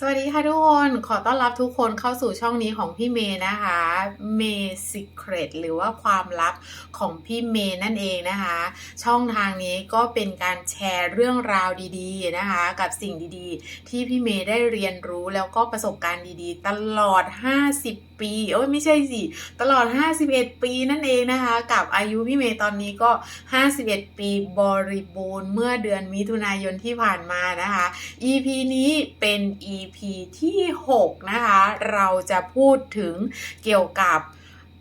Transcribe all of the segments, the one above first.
สวัสดีค่ะทุกคน ขอต้อนรับทุกคนเข้าสู่ช่องนี้ของพี่เมย์นะคะเมย์สิเครตหรือว่าความลับของพี่เมย์นั่นเองนะคะ ช่องทางนี้ก็เป็นการแชร์เรื่องราวดีๆนะคะ กับสิ่งดีๆ ที่พี่เมย์ได้เรียนรู้แล้วก็ประสบการณ์ดีๆ ตลอด 50 ปี โอ้ยไม่ใช่สิ ตลอด 51 ปีนั่นเองนะคะ กับอายุพี่เมย์ตอนนี้ก็ 51 ปีบริบูรณ์เมื่อเดือนมิถุนายนที่ผ่านมานะคะ EP นี้เป็น EP ที่ 6 นะคะ เราจะพูดถึงเกี่ยวกับ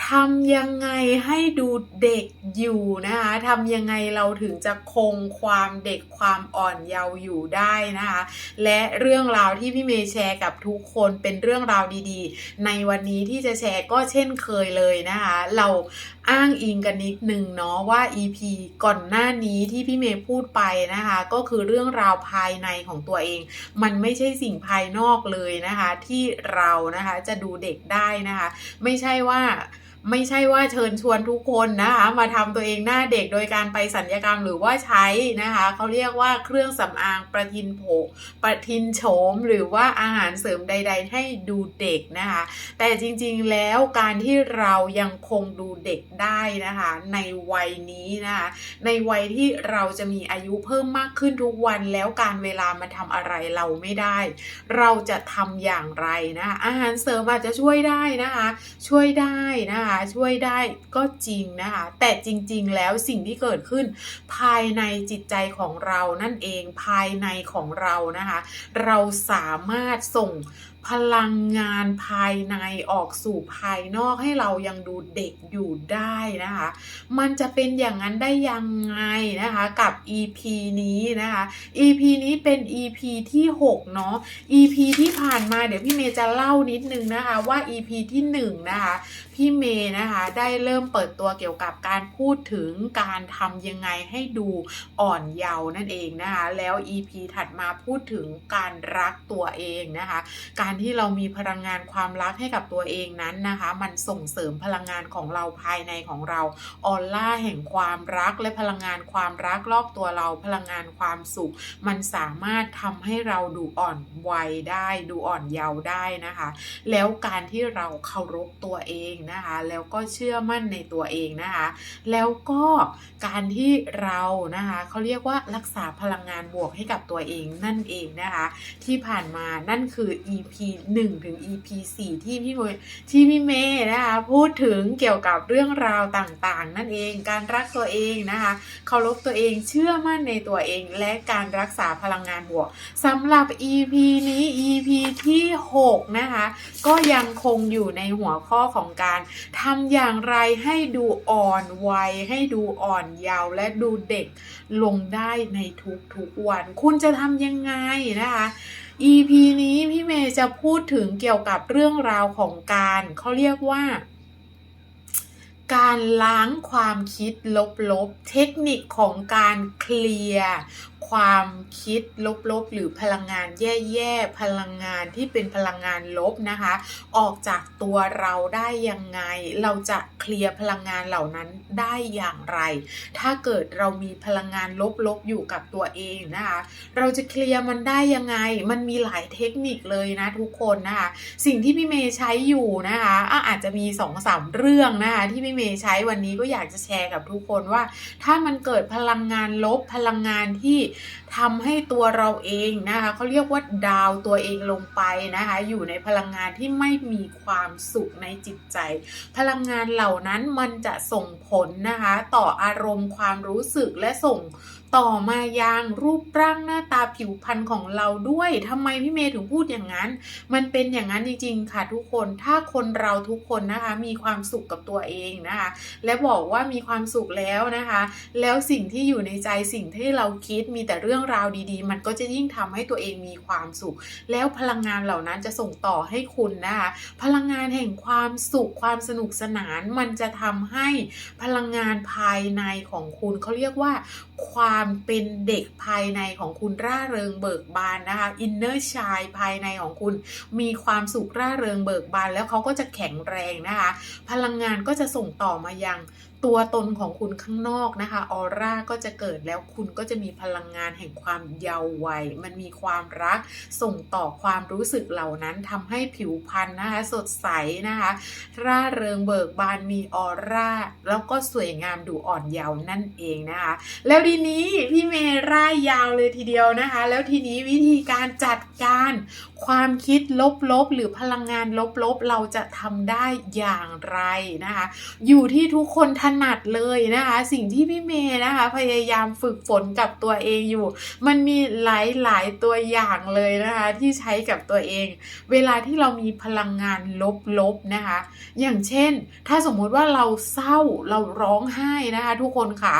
ทำยังไงให้ดูเด็กอยู่นะคะทำยังไงเราถึงจะคงความเด็กความอ่อนเยาว์อยู่ได้นะคะ และเรื่องราวที่พี่เมย์แชร์กับทุกคนเป็นเรื่องราวดีๆ ในวันนี้ที่จะแชร์ก็เช่นเคยเลยนะคะ เราอ้างอิงกันนิดนึงเนาะว่า EP ก่อนหน้านี้ที่พี่เมย์พูดไปนะคะ ก็คือเรื่องราวภายในของตัวเอง มันไม่ใช่สิ่งภายนอกเลยนะคะ ที่เรานะคะจะดูเด็กได้นะคะ ไม่ใช่ว่า ไม่ใช่ว่าเชิญชวนทุกคนนะคะ มาทำตัวเองหน้าเด็กโดยการไปสัญญกรรมหรือว่าใช้นะคะเขาเรียกว่าเครื่องสำอางประทินโผประทินโฉม หรือว่าอาหารเสริมใด ๆ ให้ดูเด็กนะคะ แต่จริงๆแล้วการที่เรายังคงดูเด็กได้นะคะ ในวัยนี้นะคะในวัยที่เราจะมีอายุเพิ่มมากขึ้นทุกวันแล้วการเวลามันทำอะไรเราไม่ได้ เราจะทำอย่างไรนะคะอาหารเสริมอาจจะช่วยได้นะคะ ช่วยได้นะคะช่วยได้ก็จริงนะคะ แต่จริง ๆ แล้วสิ่งที่เกิดขึ้น ภายในจิตใจของเรานั่นเองภายในของเรานะคะ เราสามารถส่ง พลังงานภายในออกสู่ภายนอกให้เรายังดูเด็กอยู่ได้นะคะ มันจะเป็นอย่างนั้นได้ยังไงนะคะกับ EP นี้นะคะ EP นี้เป็น EP ที่ 6 เนาะ EP ที่ผ่านมาเดี๋ยวพี่เมย์จะเล่านิดนึงนะคะว่า EP ที่ 1 นะคะพี่เมย์นะคะได้เริ่มเปิดตัวเกี่ยวกับการพูดถึงการทำยังไงให้ดูอ่อนเยาว์นั่นเองนะคะแล้ว EP ถัดมาพูดถึงการรักตัวเองนะคะการที่เรามีพลังงานความรักให้กับตัวเองนั้นนะคะ มันส่งเสริมพลังงานของเราภายในของเราออร่าแห่งความรักและพลังงานความรักรอบตัวเราพลังงานความสุข มันสามารถทำให้เราดูอ่อนวัยได้ ดูอ่อนเยาว์ได้นะคะ แล้วการที่เราเคารพตัวเองนะคะ แล้วก็เชื่อมั่นในตัวเองนะคะ แล้วก็การที่เรานะคะเขาเรียกว่ารักษาพลังงานบวกให้กับตัวเองนั่นเองนะคะ ที่ผ่านมานั่นคือ EP 1 ถึง EP 4 ที่พี่เมย์ที่พี่เมย์นะคะพูดถึงเกี่ยวกับเรื่องราวต่างๆ นั่นเองการรักตัวเองนะคะเคารพตัวเองเชื่อมั่นในตัวเอง และการรักษาพลังงานบวกสำหรับ EP นี้ EP ที่6นะคะก็ยังคงอยู่ในหัวข้อของการทำอย่างไรให้ดูอ่อนวัย ให้ดูอ่อนเยาว์และดูเด็กลงได้ในทุกๆวัน คุณจะทำยังไงนะคะ EP นี้พี่เมย์จะพูดถึงเกี่ยวกับเรื่องราวของการเขาเรียกว่า การล้างความคิดลบๆ เทคนิคของการเคลียร์ความคิดลบๆ หรือพลังงานแย่ๆ พลังงานที่เป็นพลังงานลบนะคะ ออกจากตัวเราได้ยังไง เราจะเคลียร์พลังงานเหล่านั้นได้อย่างไร ถ้าเกิดเรามีพลังงานลบๆ อยู่กับตัวเองนะคะ เราจะเคลียร์มันได้ยังไง มันมีหลายเทคนิคเลยนะทุกคนนะคะ สิ่งที่พี่เมย์ใช้อยู่นะคะอาจจะมี2อสามเรื่องนะคะที่พี่เมย์ใช้วันนี้ก็อยากจะแชร์กับทุกคนว่า ถ้ามันเกิดพลังงานลบพลังงานที่ ทำให้ตัวเราเองนะคะเขาเรียกว่าดาวตัวเองลงไปนะคะอยู่ในพลังงานที่ไม่มีความสุขในจิตใจ พลังงานเหล่านั้นมันจะส่งผลนะคะต่ออารมณ์ความรู้สึกและส่งต่อมายังรูปร่างหน้าตาผิวพรรณของเราด้วยทำไมพี่เมย์ถึงพูดอย่างนั้น มันเป็นอย่างนั้นจริงๆค่ะทุกคนถ้าคนเราทุกคนนะคะมีความสุขกับตัวเองนะคะและบอกว่ามีความสุขแล้วนะคะ แล้วสิ่งที่อยู่ในใจสิ่งที่เราคิดมีแต่เรื่องราวดีๆ มันก็จะยิ่งทำให้ตัวเองมีความสุข แล้วพลังงานเหล่านั้นจะส่งต่อให้คุณนะคะพลังงานแห่งความสุขความสนุกสนาน มันจะทำให้พลังงานภายในของคุณเขาเรียกว่า ความเป็นเด็กภายในของคุณร่าเริงเบิกบานนะคะอินเนอร์ชายภายในของคุณ มีความสุขร่าเริงเบิกบาน แล้วเขาก็จะแข็งแรงนะคะ พลังงานก็จะส่งต่อมายัง ตัวตนของคุณข้างนอกนะคะออร่าก็จะเกิดแล้วคุณก็จะมีพลังงานแห่งความเยาว์วัย มันมีความรักส่งต่อความรู้สึกเหล่านั้นทำให้ผิวพรรณนะคะสดใสนะคะร่าเริงเบิกบานมีออร่า แล้วก็สวยงามดูอ่อนเยาว์นั่นเองนะคะ แล้วทีนี้พี่เมย์ร่ายยาวเลยทีเดียวนะคะ แล้วทีนี้วิธีการจัดการความคิดลบๆ หรือพลังงานลบๆ เราจะทำได้อย่างไรนะคะ อยู่ที่ทุกคนถนัดเลยนะคะ สิ่งที่พี่เมย์นะคะ พยายามฝึกฝนกับตัวเองอยู่ มันมีหลายๆตัวอย่างเลยนะคะ ที่ใช้กับตัวเอง เวลาที่เรามีพลังงานลบๆนะคะ อย่างเช่น ถ้าสมมุติว่าเราเศร้าเราร้องไห้นะคะทุกคนค่ะ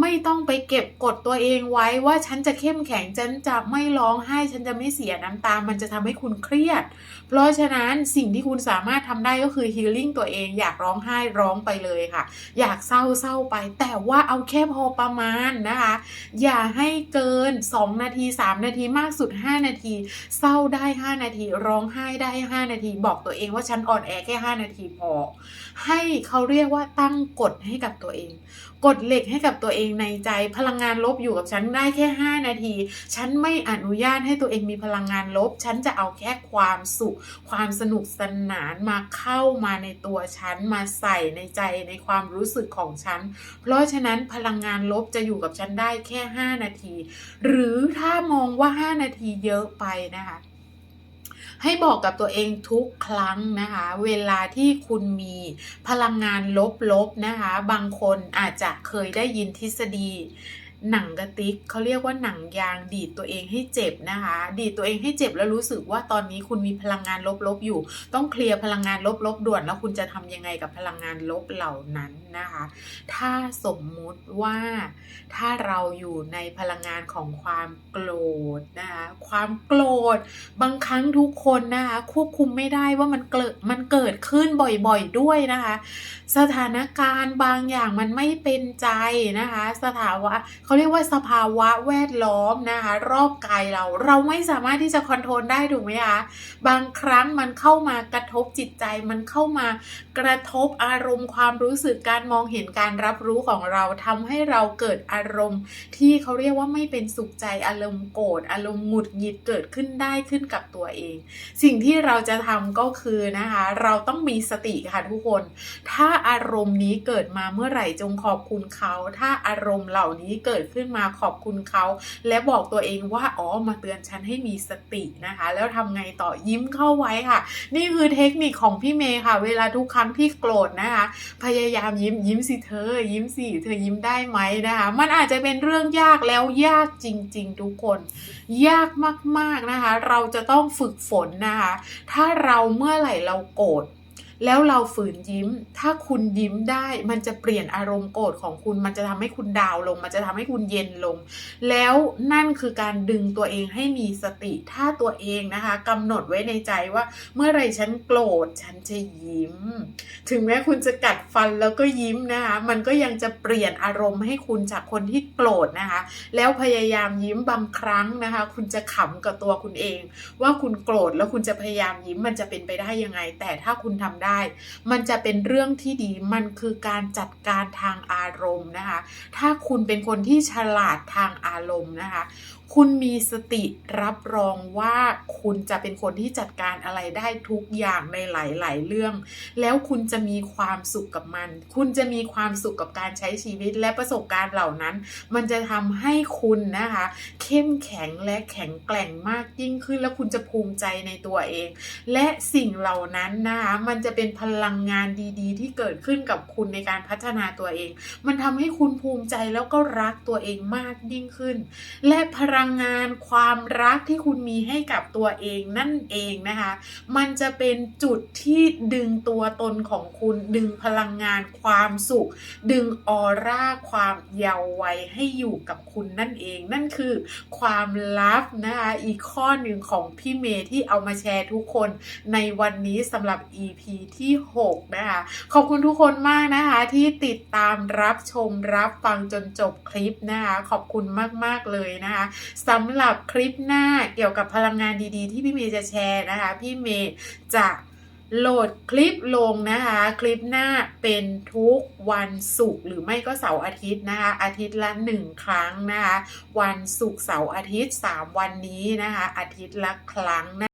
ไม่ต้องไปเก็บกดตัวเองไว้ว่าฉันจะเข้มแข็งฉันจะไม่ร้องไห้ฉันจะไม่เสียน้ำตา มันจะทำให้คุณเครียด เพราะฉะนั้นสิ่งที่คุณสามารถทำได้ก็คือฮีลิ่งตัวเองอยากร้องไห้ร้องไปเลยค่ะ อยากเศร้าเศร้าไป แต่ว่าเอาแค่พอประมาณนะคะ อย่าให้เกิน 2 นาที 3 นาทีมากสุด 5 นาที เศร้าได้ 5 นาที ร้องไห้ได้ 5 นาที บอกตัวเองว่าฉันอ่อนแอแค่ 5 นาทีพอ ให้เขาเรียกว่าตั้งกฎให้กับตัวเอง กฎเหล็กให้กับตัวเองในใจ พลังงานลบอยู่กับฉันได้แค่ 5 นาที ฉันไม่อนุญาตให้ตัวเองมีพลังงานลบ ฉันจะเอาแค่ความสุข ความสนุกสนานมาเข้ามาในตัวฉันมาใส่ในใจในความรู้สึกของฉัน เพราะฉะนั้นพลังงานลบจะอยู่กับฉันได้แค่ 5 นาที หรือถ้ามองว่า 5 นาทีเยอะไปนะคะ ให้บอกกับตัวเองทุกครั้งนะคะ เวลาที่คุณมีพลังงานลบๆนะคะ บางคนอาจจะเคยได้ยินทฤษฎี หนังกระติกเขาเรียกว่าหนังยางดีดตัวเองให้เจ็บนะคะ ดีดตัวเองให้เจ็บแล้วรู้สึกว่าตอนนี้คุณมีพลังงานลบๆอยู่ ต้องเคลียร์พลังงานลบๆด่วน แล้วคุณจะทำยังไงกับพลังงานลบเหล่านั้นนะคะ ถ้าสมมุติว่าถ้าเราอยู่ในพลังงานของความโกรธนะคะความโกรธบางครั้งทุกคนนะคะควบคุมไม่ได้ว่ามันเกิดมันเกิดขึ้นบ่อยๆด้วยนะคะ สถานการณ์บางอย่างมันไม่เป็นใจนะคะ สถาวะเขาเรียกว่าสภาวะแวดล้อมนะคะ รอบกายเรา เราไม่สามารถที่จะคอนโทรลได้ถูกไหมคะบางครั้งมันเข้ามากระทบจิตใจมันเข้ามากระทบอารมณ์ความรู้สึกการมองเห็นการรับรู้ของเราทำให้เราเกิดอารมณ์ ที่เขาเรียกว่าไม่เป็นสุขใจอารมณ์โกรธอารมณ์หงุดหงิดเกิดขึ้นได้ขึ้นกับตัวเอง สิ่งที่เราจะทำก็คือนะคะ เราต้องมีสติค่ะทุกคน ถ้าอารมณ์นี้เกิดมาเมื่อไหร่จงขอบคุณเขา ถ้าอารมณ์เหล่านี้เกิดขึ้นมาขอบคุณเขา และบอกตัวเองว่าอ๋อมาเตือนฉันให้มีสตินะคะ แล้วทำไงต่อยิ้มเข้าไว้ค่ะ นี่คือเทคนิคของพี่เมย์ค่ะ เวลาทุกครั้งที่โกรธนะคะ พยายามยิ้มยิ้มสิเธอ ยิ้มสิเธอยิ้มได้ไหมนะคะ มันอาจจะเป็นเรื่องยากแล้วยากจริง ๆ ทุกคน ยากมากๆนะคะ เราจะต้องฝึกฝนนะคะ ถ้าเราเมื่อไหร่เราโกรธ แล้วเราฝืนยิ้ม ถ้าคุณยิ้มได้ มันจะเปลี่ยนอารมณ์โกรธของคุณ มันจะทำให้คุณดาวลง มันจะทำให้คุณเย็นลง แล้วนั่นคือการดึงตัวเองให้มีสติ ถ้าตัวเองนะคะกำหนดไว้ในใจว่า เมื่อไรฉันโกรธ ฉันจะยิ้ม ถึงแม้คุณจะกัดฟันแล้วก็ยิ้มนะคะ มันก็ยังจะเปลี่ยนอารมณ์ให้คุณจากคนที่โกรธนะคะ แล้วพยายามยิ้มบางครั้งนะคะ คุณจะขำกับตัวคุณเอง ว่าคุณโกรธแล้วคุณจะพยายามยิ้มมันจะเป็นไปได้ยังไง แต่ถ้าคุณทำได้มันจะเป็นเรื่องที่ดีมันคือการจัดการทางอารมณ์นะคะ ถ้าคุณเป็นคนที่ฉลาดทางอารมณ์นะคะ คุณมีสติรับรองว่าคุณจะเป็นคนที่จัดการอะไรได้ทุกอย่างในหลาย ๆ เรื่อง แล้วคุณจะมีความสุขกับมัน คุณจะมีความสุขกับการใช้ชีวิตและประสบการณ์เหล่านั้น มันจะทำให้คุณนะคะ เข้มแข็งและแข็งแกร่งมากยิ่งขึ้น แล้วคุณจะภูมิใจในตัวเอง และสิ่งเหล่านั้นนะคะมันจะเป็นพลังงานดี ๆ ที่เกิดขึ้นกับคุณในการพัฒนาตัวเอง มันทำให้คุณภูมิใจแล้วก็รักตัวเองมากยิ่งขึ้น และพลังลังงานความรักที่คุณมีให้กับตัวเองนั่นเองนะคะ มันจะเป็นจุดที่ดึงตัวตนของคุณดึงพลังงานความสุข ดึงออร่าความเยาว์วัยให้อยู่กับคุณนั่นเอง นั่นคือความลับนะคะอีกข้อหนึ่งของพี่เมย์ที่เอามาแชร์ทุกคนในวันนี้สำหรับ EP ที่ 6 นะคะ ขอบคุณทุกคนมากนะคะที่ติดตามรับชมรับฟังจนจบคลิปนะคะ ขอบคุณมาก ๆ เลยนะคะสำหรับคลิปหน้าเกี่ยวกับพลังงานดีๆ ที่พี่เมย์จะแชร์นะคะ พี่เมย์จะโหลดคลิปลงนะคะ คลิปหน้าเป็นทุกวันศุกร์หรือไม่ก็เสาร์อาทิตย์นะคะ อาทิตย์ละหนึ่งครั้งนะคะ วันศุกร์เสาร์อาทิตย์ 3 วันนี้นะคะ อาทิตย์ละครั้งนะ